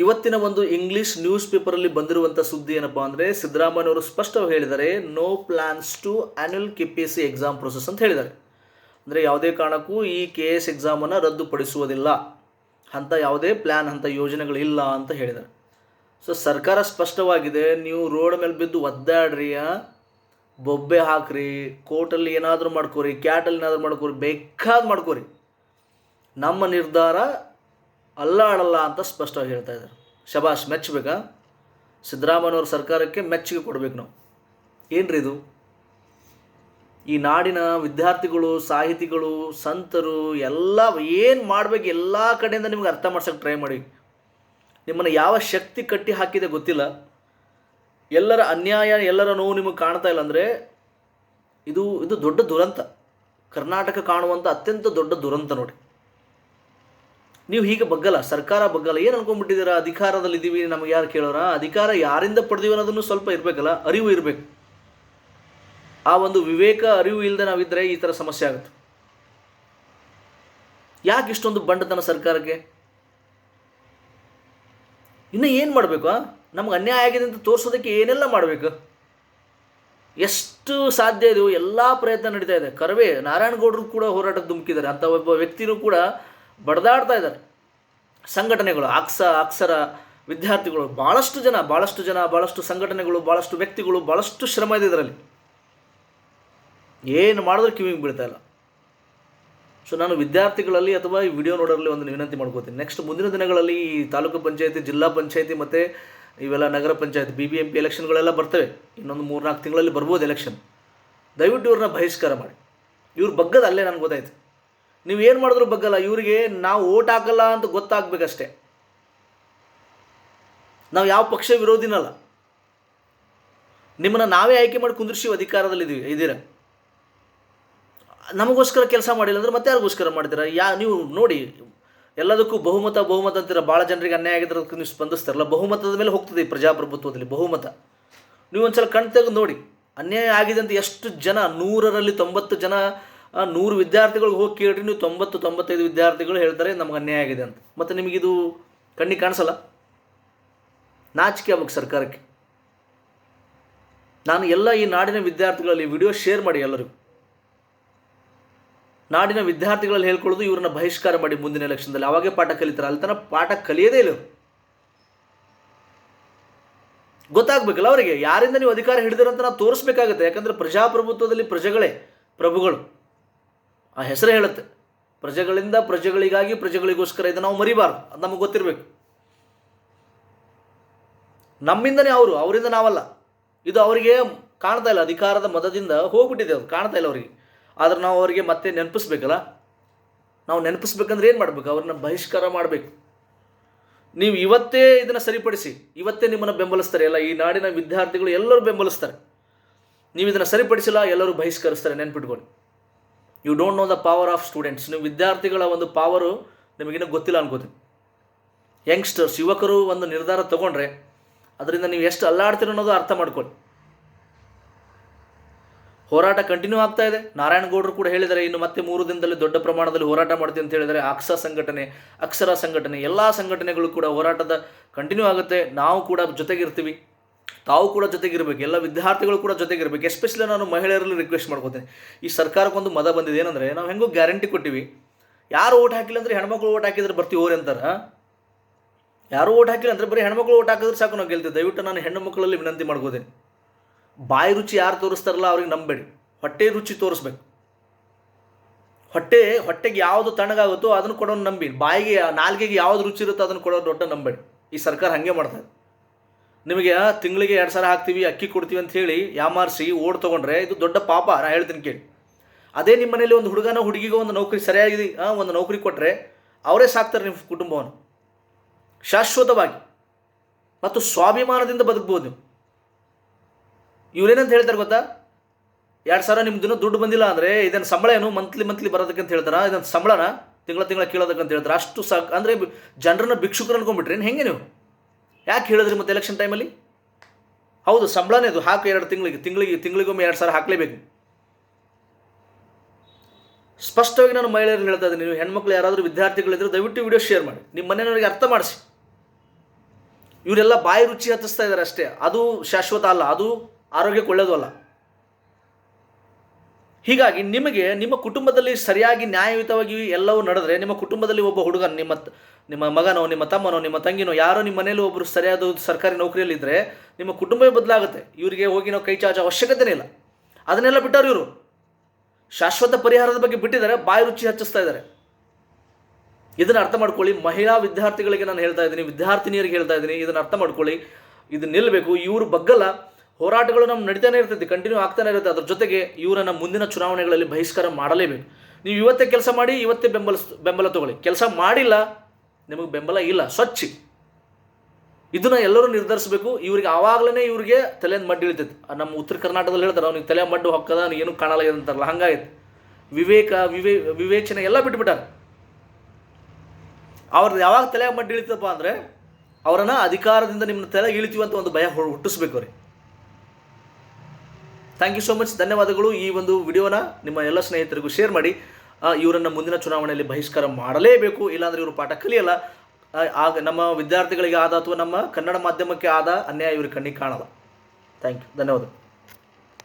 ಇವತ್ತಿನ ಒಂದು English news ಪೇಪರಲ್ಲಿ ಬಂದಿರುವಂಥ ಸುದ್ದಿ ಏನಪ್ಪಾ ಅಂದರೆ ಸಿದ್ದರಾಮಯ್ಯನವರು ಸ್ಪಷ್ಟವಾಗಿ ಹೇಳಿದ್ದಾರೆ no plans to annual K P S C exam process ಅಂತ ಹೇಳಿದ್ದಾರೆ. ಅಂದರೆ ಯಾವುದೇ ಕಾರಣಕ್ಕೂ ಈ ಕೆ ಎಸ್ ಎಕ್ಸಾಮನ್ನು ರದ್ದುಪಡಿಸುವುದಿಲ್ಲ. ಅಂಥ ಯಾವುದೇ ಪ್ಲ್ಯಾನ್ ಅಂಥ ಯೋಜನೆಗಳಿಲ್ಲ ಅಂತ ಹೇಳಿದ್ದಾರೆ. ಸೊ ಸರ್ಕಾರ ಸ್ಪಷ್ಟವಾಗಿದೆ, ನೀವು ರೋಡ್ ಮೇಲೆ ಬಿದ್ದು ಒದ್ದಾಡ್ರಿ ಬೊಬ್ಬೆ ಹಾಕ್ರಿ, ಕೋರ್ಟಲ್ಲಿ ಏನಾದರೂ ಮಾಡ್ಕೋರಿ ಕ್ಯಾಟಲ್ಲಿ ಏನಾದರೂ ಮಾಡ್ಕೋರಿ, ಬೇಕಾದ ಮಾಡ್ಕೋರಿ. ನಮ್ಮ ನಿರ್ಧಾರ ಅಲ್ಲ ಆಡಲ್ಲ ಅಂತ ಸ್ಪಷ್ಟವಾಗಿ ಹೇಳ್ತಾ ಇದ್ದಾರೆ. ಶಬಾಷ್ ಮೆಚ್ಚಬೇಕಾ ಸಿದ್ದರಾಮಯ್ಯವ್ರ ಸರ್ಕಾರಕ್ಕೆ ಮೆಚ್ಚುಗೆ ಕೊಡಬೇಕು ನಾವು. ಏನ್ರಿ ಇದು? ಈ ನಾಡಿನ ವಿದ್ಯಾರ್ಥಿಗಳು, ಸಾಹಿತಿಗಳು, ಸಂತರು, ಎಲ್ಲ ಏನು ಮಾಡಬೇಕು ಎಲ್ಲ ಕಡೆಯಿಂದ ನಿಮ್ಗೆ ಅರ್ಥ ಮಾಡ್ಸೋಕ್ಕೆ ಟ್ರೈ ಮಾಡಿ. ನಿಮ್ಮನ್ನು ಯಾವ ಶಕ್ತಿ ಕಟ್ಟಿ ಹಾಕಿದೆ ಗೊತ್ತಿಲ್ಲ. ಎಲ್ಲರ ಅನ್ಯಾಯ, ಎಲ್ಲರ ನೋವು ನಿಮಗೆ ಕಾಣ್ತಾ ಇಲ್ಲ ಅಂದರೆ ಇದು ಇದು ದೊಡ್ಡ ದುರಂತ. ಕರ್ನಾಟಕ ಕಾಣುವಂಥ ಅತ್ಯಂತ ದೊಡ್ಡ ದುರಂತ ನೋಡಿ. ನೀವು ಹೀಗೆ ಬಗ್ಗಲ್ಲ, ಸರ್ಕಾರ ಬಗ್ಗಲ್ಲ. ಏನು ಅನ್ಕೊಂಡ್ಬಿಟ್ಟಿದ್ದೀರಾ? ಅಧಿಕಾರದಲ್ಲಿದ್ದೀವಿ. ನಮಗೆ ಯಾರು ಕೇಳೋರ? ಅಧಿಕಾರ ಯಾರಿಂದ ಪಡೆದೀವಿ ಅನ್ನೋದನ್ನು ಸ್ವಲ್ಪ ಇರಬೇಕಲ್ಲ, ಅರಿವು ಇರಬೇಕು. ಆ ಒಂದು ವಿವೇಕ, ಅರಿವು ಇಲ್ಲದೆ ನಾವಿದ್ದರೆ ಈ ಥರ ಸಮಸ್ಯೆ ಆಗುತ್ತೆ. ಯಾಕೆ ಇಷ್ಟೊಂದು ಬಂಡತನ ಸರ್ಕಾರಕ್ಕೆ? ಇನ್ನು ಏನು ಮಾಡಬೇಕು ನಮ್ಗೆ ಅನ್ಯಾಯ ಆಗಿದೆ ಅಂತ ತೋರಿಸೋದಕ್ಕೆ ಏನೆಲ್ಲ ಮಾಡಬೇಕು? ಎಷ್ಟು ಸಾಧ್ಯ ಇದೆಯೋ ಎಲ್ಲ ಪ್ರಯತ್ನ ನಡೀತಾ ಇದೆ. ಕರವೇ ನಾರಾಯಣಗೌಡರು ಕೂಡ ಹೋರಾಟಕ್ಕೆ ಧುಮುಕಿದ್ದಾರೆ. ಅಂಥ ಒಬ್ಬ ವ್ಯಕ್ತಿನೂ ಕೂಡ ಬಡ್ದಾಡ್ತಾ ಇದ್ದಾರೆ. ಸಂಘಟನೆಗಳು, ಅಕ್ಸ, ಅಕ್ಷರ ವಿದ್ಯಾರ್ಥಿಗಳು ಭಾಳಷ್ಟು ಜನ ಭಾಳಷ್ಟು ಜನ ಭಾಳಷ್ಟು ಸಂಘಟನೆಗಳು ಭಾಳಷ್ಟು ವ್ಯಕ್ತಿಗಳು ಭಾಳಷ್ಟು ಶ್ರಮ ಇದೆ ಇದರಲ್ಲಿ. ಏನು ಮಾಡಿದ್ರೆ ಕಿವಿಗೆ ಬೀಳ್ತಾ ಇಲ್ಲ. ಸೊ ನಾನು ವಿದ್ಯಾರ್ಥಿಗಳಲ್ಲಿ ಅಥವಾ ಈ ವಿಡಿಯೋ ನೋಡೋರಲ್ಲಿ ಒಂದು ವಿನಂತಿ ಮಾಡ್ಕೋತೀನಿ. ನೆಕ್ಸ್ಟ್ ಮುಂದಿನ ದಿನಗಳಲ್ಲಿ ಈ ತಾಲೂಕು ಪಂಚಾಯತಿ, ಜಿಲ್ಲಾ ಪಂಚಾಯತಿ ಮತ್ತು ಇವೆಲ್ಲ ನಗರ panchayat B B M P ಎಲೆಕ್ಷನ್ಗಳೆಲ್ಲ ಬರ್ತವೆ. ಇನ್ನೊಂದು ಮೂರ್ನಾಲ್ಕು ತಿಂಗಳಲ್ಲಿ ಬರ್ಬೋದು ಎಲೆಕ್ಷನ್. ದಯವಿಟ್ಟು ಇವ್ರನ್ನ ಬಹಿಷ್ಕಾರ ಮಾಡಿ. ಇವ್ರ ಬಗ್ಗದ ಅಲ್ಲೇ ನನಗೆ ಗೊತ್ತಾಯ್ತು. ನೀವು ಏನು ಮಾಡಿದ್ರು ಬಗ್ಗಲ್ಲ, ಇವರಿಗೆ ನಾವು ಓಟ್ ಹಾಕಲ್ಲ ಅಂತ ಗೊತ್ತಾಗಬೇಕಷ್ಟೆ. ನಾವು ಯಾವ ಪಕ್ಷ ವಿರೋಧಿನಲ್ಲ. ನಿಮ್ಮನ್ನು ನಾವೇ ಆಯ್ಕೆ ಮಾಡಿ ಕುಂದಿರ್ಸಿ ಅಧಿಕಾರದಲ್ಲಿದ್ದೀವಿ ಇದ್ದೀರ? ನಮಗೋಸ್ಕರ ಕೆಲಸ ಮಾಡಿಲ್ಲ ಅಂದ್ರೆ ಮತ್ತೆ ಯಾರಿಗೋಸ್ಕರ ಮಾಡ್ತೀರಾ? ಯಾ, ನೀವು ನೋಡಿ, ಎಲ್ಲದಕ್ಕೂ ಬಹುಮತ ಬಹುಮತ ಅಂತೀರ? ಭಾಳ ಜನರಿಗೆ ಅನ್ಯಾಯ ಆಗಿರೋದಕ್ಕೆ ನೀವು ಸ್ಪಂದಿಸ್ತಾರಲ್ಲ, ಬಹುಮತದ ಮೇಲೆ ಹೋಗ್ತದೆ ಈ ಪ್ರಜಾಪ್ರಭುತ್ವದಲ್ಲಿ, ಬಹುಮತ. ನೀವು ಒಂದ್ಸಲ ಕಣ್ ತೆಗೆದು ನೋಡಿ, ಅನ್ಯಾಯ ಆಗಿದೆ ಅಂತ ಎಷ್ಟು ಜನ, ನೂರರಲ್ಲಿ ತೊಂಬತ್ತು ಜನ ನೂರು ವಿದ್ಯಾರ್ಥಿಗಳಿಗೆ ಹೋಗಿ ಕೇಳ್ರಿ, ನೀವು ತೊಂಬತ್ತು, ತೊಂಬತ್ತೈದು ವಿದ್ಯಾರ್ಥಿಗಳು ಹೇಳ್ತಾರೆ, ನಮ್ಗೆ ಅನ್ಯಾಯ ಆಗಿದೆ ಅಂತ. ಮತ್ತು ನಿಮಗಿದು ಕಣ್ಣಿಗೆ ಕಾಣಿಸಲ್ಲ? ನಾಚಿಕೆ ಆಗ್ಬೇಕು ಸರ್ಕಾರಕ್ಕೆ. ನಾನು ಎಲ್ಲ ಈ ನಾಡಿನ ವಿದ್ಯಾರ್ಥಿಗಳಲ್ಲಿ ವಿಡಿಯೋ ಶೇರ್ ಮಾಡಿ ಎಲ್ಲರಿಗೂ. ನಾಡಿನ ವಿದ್ಯಾರ್ಥಿಗಳಲ್ಲಿ ಹೇಳ್ಕೊಳ್ಳೋದು ಇವ್ರನ್ನ ಬಹಿಷ್ಕಾರ ಮಾಡಿ ಮುಂದಿನ ಎಲೆಕ್ಷನ್ದಲ್ಲಿ ಅವಾಗೇ ಪಾಠ ಕಲಿತಾರೆ. ಅಲ್ಲಿ ತನಕ ಪಾಠ ಕಲಿಯೋದೇ ಇಲ್ಲ ಗೊತ್ತಾಗಬೇಕಲ್ಲ ಅವರಿಗೆ. ಯಾರಿಂದ ನೀವು ಅಧಿಕಾರ ಹಿಡಿದಿರಂತ ನಾವು ತೋರಿಸ್ಬೇಕಾಗುತ್ತೆ. ಯಾಕಂದ್ರೆ ಪ್ರಜಾಪ್ರಭುತ್ವದಲ್ಲಿ ಪ್ರಜೆಗಳೇ, ಪ್ರಭುಗಳು. ಆ ಹೆಸರೇ ಹೇಳುತ್ತೆ. ಪ್ರಜೆಗಳಿಂದ ಪ್ರಜೆಗಳಿಗಾಗಿ ಪ್ರಜೆಗಳಿಗೋಸ್ಕರ ಇದು ನಾವು ಮರಿಬಾರ್ದು. ಅದು ನಮಗೆ ಗೊತ್ತಿರಬೇಕು. ನಮ್ಮಿಂದನೇ ಅವರು, ಅವರಿಂದ ನಾವಲ್ಲ. ಇದು ಅವರಿಗೆ ಕಾಣ್ತಾ ಇಲ್ಲ, ಅಧಿಕಾರದ ಮದದಿಂದ ಹೋಗ್ಬಿಟ್ಟಿದೆ ಅದು, ಕಾಣ್ತಾ ಇಲ್ಲ ಅವರಿಗೆ. ಆದ್ರೆ ನಾವು ಅವರಿಗೆ ಮತ್ತೆ ನೆನಪಿಸ್ಬೇಕಲ್ಲ? ನಾವು ನೆನಪಿಸ್ಬೇಕಂದ್ರೆ ಏನು ಮಾಡಬೇಕು? ಅವ್ರನ್ನ ಬಹಿಷ್ಕಾರ ಮಾಡಬೇಕು. ನೀವು ಇವತ್ತೇ ಇದನ್ನು ಸರಿಪಡಿಸಿ, ಇವತ್ತೇ ನಿಮ್ಮನ್ನು ಬೆಂಬಲಿಸ್ತಾರೆ. ಎಲ್ಲ ಈ ನಾಡಿನ ವಿದ್ಯಾರ್ಥಿಗಳು ಎಲ್ಲರೂ ಬೆಂಬಲಿಸ್ತಾರೆ. ನೀವು ಇದನ್ನು ಸರಿಪಡಿಸಿಲ್ಲ, ಎಲ್ಲರೂ ಬಹಿಷ್ಕರಿಸ್ತಾರೆ, ನೆನ್ಪಿಟ್ಕೊಳ್ಳಿ. You don't know the power of students ನೀವು ವಿದ್ಯಾರ್ಥಿಗಳ ಒಂದು ಪವರು ನಿಮಗಿನ್ನೂ ಗೊತ್ತಿಲ್ಲ ಅನ್ಕೋತೀನಿ. ಯಂಗ್ಸ್ಟರ್ಸ್ ಯುವಕರು ಒಂದು ನಿರ್ಧಾರ ತಗೊಂಡ್ರೆ ಅದರಿಂದ ನೀವು ಎಷ್ಟು ಅಲ್ಲಾಡ್ತೀರ ಅನ್ನೋದು ಅರ್ಥ ಮಾಡ್ಕೊಳ್ಳಿ. ಹೋರಾಟ ಕಂಟಿನ್ಯೂ ಆಗ್ತಾ ಇದೆ. ನಾರಾಯಣಗೌಡರು ಕೂಡ ಹೇಳಿದರೆ ಇನ್ನು ಮತ್ತೆ ಮೂರು ದಿನದಲ್ಲಿ ದೊಡ್ಡ ಪ್ರಮಾಣದಲ್ಲಿ ಹೋರಾಟ ಮಾಡ್ತೀವಿ ಅಂತ ಹೇಳಿದರೆ ಅಕ್ಸ ಸಂಘಟನೆ, ಅಕ್ಷರ ಸಂಘಟನೆ, ಎಲ್ಲ ಸಂಘಟನೆಗಳು ಕೂಡ ಹೋರಾಟದ ಕಂಟಿನ್ಯೂ ಆಗುತ್ತೆ. ನಾವು ಕೂಡ ಜೊತೆಗಿರ್ತೀವಿ. ತಾವು ಕೂಡ ಜೊತೆಗಿರಬೇಕು, ಎಲ್ಲ ವಿದ್ಯಾರ್ಥಿಗಳು ಕೂಡ ಜೊತೆಗಿರಬೇಕು. ಎಸ್ಪೆಷಲಿ ನಾನು ಮಹಿಳೆಯರಲ್ಲಿ ರಿಕ್ವೆಸ್ಟ್ ಮಾಡ್ಕೋತೀನಿ. ಈ ಸರ್ಕಾರಕ್ಕೊಂದು ಮದ ಬಂದಿದೆ ಏನಂದರೆ, ನಾವು ಹೆಂಗೋ ಗ್ಯಾರಂಟಿ ಕೊಟ್ಟಿವಿ. ಯಾರು ಓಟ್ ಹಾಕಿಲ್ಲ ಅಂದರೆ ಹೆಣ್ಮಕ್ಳು ಓಟ್ ಹಾಕಿದ್ರೆ ಬರ್ತೀವಿ ಓರಿ ಅಂತಾರೆ? ಯಾರು ಓಟ್ ಹಾಕಿಲ್ಲ ಅಂದರೆ ಬರೀ ಹೆಣ್ಮಕ್ಳು ಓಟ್ ಹಾಕಿದ್ರೆ ಸಾಕು ನಾವು ಗೆಲ್ತೀವಿ ದಯವಿಟ್ಟು ನಾನು ಹೆಣ್ಣು ಮಕ್ಕಳಲ್ಲಿ ವಿನಂತಿ ಮಾಡ್ಕೋತೀನಿ. ಬಾಯಿ ರುಚಿ ಯಾರು ತೋರಿಸ್ತಾರಲ್ಲ ಅವ್ರಿಗೆ ನಂಬೇಡಿ. ಹೊಟ್ಟೆ ರುಚಿ ತೋರಿಸ್ಬೇಕು. ಹೊಟ್ಟೆ, ಹೊಟ್ಟೆಗೆ ಯಾವುದು ತಣ್ಣಗಾಗುತ್ತೋ ಅದನ್ನು ಕೊಡೋನು ನಂಬಿ. ಬಾಯಿಗೆ, ನಾಲ್ಗೆಗೆ ಯಾವ್ದು ರುಚಿ ಇರುತ್ತೋ ಅದನ್ನು ಕೊಡೋದು ದೊಡ್ಡ ನಂಬೇಡಿ. ಈ ಸರ್ಕಾರ ಹಾಗೆ ಮಾಡ್ತಾರೆ ನಿಮಗೆ ತಿಂಗಳಿಗೆ ಎರಡು ಸಾವಿರ ಹಾಕ್ತೀವಿ, ಅಕ್ಕಿ ಕೊಡ್ತೀವಿ ಅಂತ ಹೇಳಿ ಯಾಮಾರಿಸಿ ಓಡ್ ತೊಗೊಂಡ್ರೆ, ಇದು ದೊಡ್ಡ ಪಾಪ ನಾ ಹೇಳ್ತೀನಿ ಕೇಳಿ. ಅದೇ ನಿಮ್ಮ ಮನೇಲಿ ಒಂದು ಹುಡುಗನ ಹುಡುಗಿಗೋ ಒಂದು ನೌಕರಿ ಸರಿಯಾಗಿ ಒಂದು ನೌಕರಿ ಕೊಟ್ಟರೆ ಅವರೇ ಸಾಕ್ತಾರೆ ನಿಮ್ಮ ಕುಟುಂಬವನ್ನು. ಶಾಶ್ವತವಾಗಿ. ಮತ್ತು ಸ್ವಾಭಿಮಾನದಿಂದ ಬದುಕ್ಬೋದು ನೀವು. ಇವರೇನಂತ ಹೇಳ್ತಾರೆ ಗೊತ್ತಾ? ಎರಡು ಸಾವಿರ ನಿಮ್ಮ ದಿನ ದುಡ್ಡು ಬಂದಿಲ್ಲ ಅಂದರೆ ಇದನ್ನು ಸಂಬಳ ಏನು? ಮಂತ್ಲಿ ಮಂತ್ಲಿ ಬರೋದಕ್ಕಂತ ಹೇಳ್ತಾರ? ಇದನ್ನು ಸಂಬಳನ ತಿಂಗಳ ತಿಂಗಳ ಕೇಳೋದಕ್ಕಂತ ಹೇಳ್ತಾರೆ? ಅಷ್ಟು ಸಾಕು ಅಂದರೆ ಜನರನ್ನ ಭಿಕ್ಷುಕರು ಅನ್ಕೊಂಡ್ಬಿಟ್ರಿ ಹೆಂಗೆ ನೀವು? ಯಾಕೆ ಹೇಳಿದ್ರಿ ಮತ್ತೆ ಎಲೆಕ್ಷನ್ ಟೈಮಲ್ಲಿ ಹೌದು, ಸಂಬಳನೇ ಅದು. ಹಾಕು ಎರಡು ತಿಂಗಳಿಗೆ. ತಿಂಗಳಿಗೆ, ತಿಂಗಳಿಗೊಮ್ಮೆ ಎರಡು ಸಾವಿರ ಹಾಕಲೇಬೇಕು. ಸ್ಪಷ್ಟವಾಗಿ ನಾನು ಮಹಿಳೆಯರು ಹೇಳ್ತಾ ಇದ್ದೀನಿ. ನೀವು ಹೆಣ್ಮಕ್ಳು ಯಾರಾದರೂ ವಿದ್ಯಾರ್ಥಿಗಳಿದ್ರೆ ದಯವಿಟ್ಟು ವಿಡಿಯೋ ಶೇರ್ ಮಾಡಿ. ನಿಮ್ಮ ಮನೆಯವರಿಗೆ ಅರ್ಥ ಮಾಡಿಸಿ. ಇವರೆಲ್ಲ ಬಾಯಿ ರುಚಿ ಹತ್ತಿಸ್ತಾ ಇದ್ದಾರೆ ಅಷ್ಟೇ. ಅದು ಶಾಶ್ವತ ಅಲ್ಲ. ಅದು ಆರೋಗ್ಯಕ್ಕೆ ಒಳ್ಳೆಯದು ಅಲ್ಲ. ಹೀಗಾಗಿ ನಿಮಗೆ ನಿಮ್ಮ ಕುಟುಂಬದಲ್ಲಿ ಸರಿಯಾಗಿ ನ್ಯಾಯಯುತವಾಗಿ ಎಲ್ಲವೂ ನಡೆದರೆ ನಿಮ್ಮ ಕುಟುಂಬದಲ್ಲಿ ಒಬ್ಬ ಹುಡುಗ ನಿಮ್ಮ ನಿಮ್ಮ ಮಗನೋ, ನಿಮ್ಮ ತಮ್ಮನೋ, ನಿಮ್ಮ ತಂಗಿನೋ, ಯಾರೋ ನಿಮ್ಮ ಮನೇಲಿ ಒಬ್ಬರು ಸರಿಯಾದ ಸರ್ಕಾರಿ ನೌಕರಿಯಲ್ಲಿದ್ದರೆ ನಿಮ್ಮ ಕುಟುಂಬವೇ ಬದಲಾಗುತ್ತೆ. ಇವರಿಗೆ ಹೋಗಿ ನಾವು ಕೈ ಅವಶ್ಯಕತೆನೇ ಇಲ್ಲ. ಅದನ್ನೆಲ್ಲ ಬಿಟ್ಟವ್ರು ಇವರು. ಶಾಶ್ವತ ಪರಿಹಾರದ ಬಗ್ಗೆ ಬಿಟ್ಟಿದ್ದಾರೆ, ಬಾಯಿ ರುಚಿ ಹಚ್ಚಿಸ್ತಾ ಇದ್ದಾರೆ. ಇದನ್ನು ಅರ್ಥ ಮಾಡ್ಕೊಳ್ಳಿ, ಮಹಿಳಾ ವಿದ್ಯಾರ್ಥಿಗಳಿಗೆ ನಾನು ಹೇಳ್ತಾ ಇದ್ದೀನಿ, ವಿದ್ಯಾರ್ಥಿನಿಯರಿಗೆ ಹೇಳ್ತಾ ಇದ್ದೀನಿ, ಇದನ್ನು ಅರ್ಥ ಮಾಡ್ಕೊಳ್ಳಿ. ಇದು ನಿಲ್ಲಬೇಕು ಇವರು ಬಗ್ಗಲ್ಲ. ಹೋರಾಟಗಳು ನಮ್ಮ ನಡೀತಾನೆ ಇರ್ತೈತಿ ಕಂಟಿನ್ಯೂ ಆಗ್ತಾನೆ ಇರುತ್ತೆ. ಅದ್ರ ಜೊತೆಗೆ ಇವರನ್ನು ಮುಂದಿನ ಚುನಾವಣೆಗಳಲ್ಲಿ ಬಹಿಷ್ಕಾರ ಮಾಡಲೇಬೇಕು. ನೀವು ಇವತ್ತೇ ಕೆಲಸ ಮಾಡಿ, ಇವತ್ತೇ ಬೆಂಬಲ ಬೆಂಬಲ ತಗೊಳ್ಳಿ. ಕೆಲಸ ಮಾಡಿಲ್ಲ ನಿಮಗೆ ಬೆಂಬಲ ಇಲ್ಲ, ಸ್ವಚ್ಛ. ಇದನ್ನ ಎಲ್ಲರೂ ನಿರ್ಧರಿಸಬೇಕು. ಇವ್ರಿಗೆ ಆವಾಗಲೇ ಇವ್ರಿಗೆ ತಲೆಯಿಂದ ಮಡ್ಡು ಇಳಿತೈತೆ. ನಮ್ಮ ಉತ್ತರ ಕರ್ನಾಟಕದಲ್ಲಿ ಹೇಳ್ತಾರೆ, ಅವ್ನಿಗೆ ತಲೆ ಮಡ್ಡು ಹೊಕ್ಕದ ಏನು ಕಾಣಲ್ಲ ಅಂತಾರಲ್ಲ ಹಂಗಾಯ್ತು ವಿವೇಕ, ವಿವೇ, ವಿವೇಚನೆ ಎಲ್ಲ ಬಿಟ್ಬಿಟ್ಟಾರೆ. ಅವ್ರದ್ದು ಯಾವಾಗ ತಲೆ ಮಡ್ಡು ಇಳಿತಪ್ಪ ಅಂದರೆ, ಅವರನ್ನು ಅಧಿಕಾರದಿಂದ ನಿಮ್ಮ ತಲೆ ಇಳಿತೀವಿ ಅಂತ ಒಂದು ಭಯ ಹುಟ್ಟಿಸ್ಬೇಕು ಅವ್ರಿ ಥ್ಯಾಂಕ್ ಯು ಸೋ ಮಚ್ ಧನ್ಯವಾದಗಳು ಈ ಒಂದು ವಿಡಿಯೋನ ನಿಮ್ಮ ಎಲ್ಲ ಸ್ನೇಹಿತರಿಗೂ ಶೇರ್ ಮಾಡಿ. ಇವರನ್ನು ಮುಂದಿನ ಚುನಾವಣೆಯಲ್ಲಿ ಬಹಿಷ್ಕಾರ ಮಾಡಲೇಬೇಕು, ಇಲ್ಲಾಂದರೆ ಇವರು ಪಾಠ ಕಲಿಯಲ್ಲ. ಆಗ ನಮ್ಮ ವಿದ್ಯಾರ್ಥಿಗಳಿಗೆ ಆದ ಅಥವಾ ನಮ್ಮ ಕನ್ನಡ ಮಾಧ್ಯಮಕ್ಕೆ ಆದ ಅನ್ಯಾಯ ಇವರು ಕಣ್ಣಿಗೆ ಕಾಣಲ್ಲ. ಥ್ಯಾಂಕ್ ಯು ಧನ್ಯವಾದ